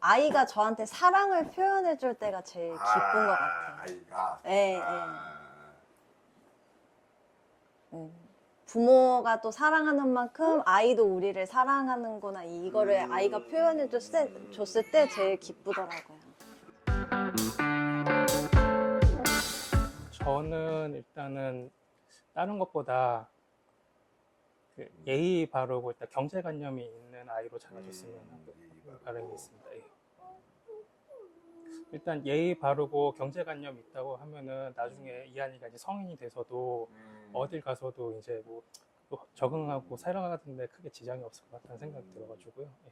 아이가 저한테 사랑을 표현해 줄 때가 제일 기쁜 것 같아요. 아이가. 예, 아. 음. 부모가 또 사랑하는 만큼 아이도 우리를 사랑하는구나 이거를 음. 아이가 표현해 줬을, 줬을 때 제일 기쁘더라고요. 저는 일단은 다른 것보다 그 예의 바르고 일단 경제관념이 있는 아이로 자라줬으면 하고 음, 바람이 있습니다. 예. 일단 예의 바르고 경제관념이 있다고 하면은 나중에 이 아이가 이제 성인이 돼서도 음. 어딜 가서도 이제 뭐 적응하고 살아가는데 크게 지장이 없을 것 같다는 생각이 들어가지고요. 예.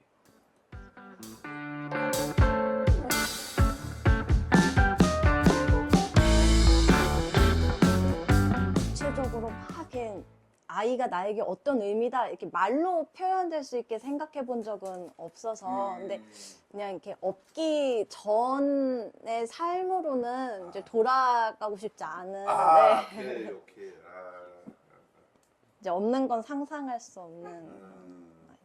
구체적으로 막 이렇게 아이가 나에게 어떤 의미다 이렇게 말로 표현될 수 있게 생각해 본 적은 없어서 음. 근데 그냥 이렇게 업기 전의 삶으로는 이제 돌아가고 싶지 않은 아, 네. 오케이, 오케이. 아, 이제 없는 건 상상할 수 없는 음.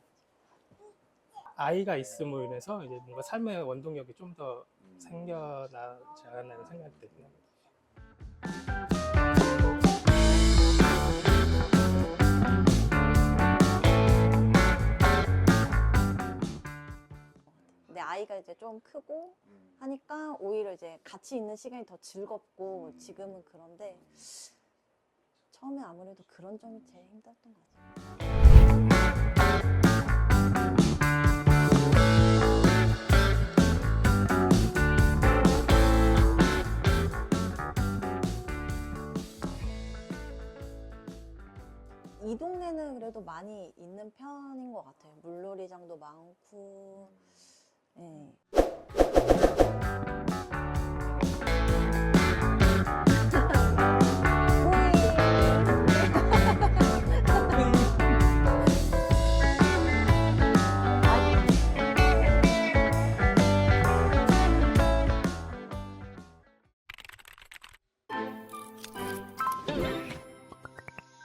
아이가 있음으로 인해서 이제 뭔가 삶의 원동력이 좀더 음. 생겨나지 않았나 생각이 들긴 합니다. 근데 아이가 이제 좀 크고 음. 하니까 오히려 이제 같이 있는 시간이 더 즐겁고 음. 지금은 그런데 처음에 아무래도 그런 점이 제일 힘들었던 것 같아요. 이 동네는 그래도 많이 있는 편인 것 같아요. 물놀이장도 많고,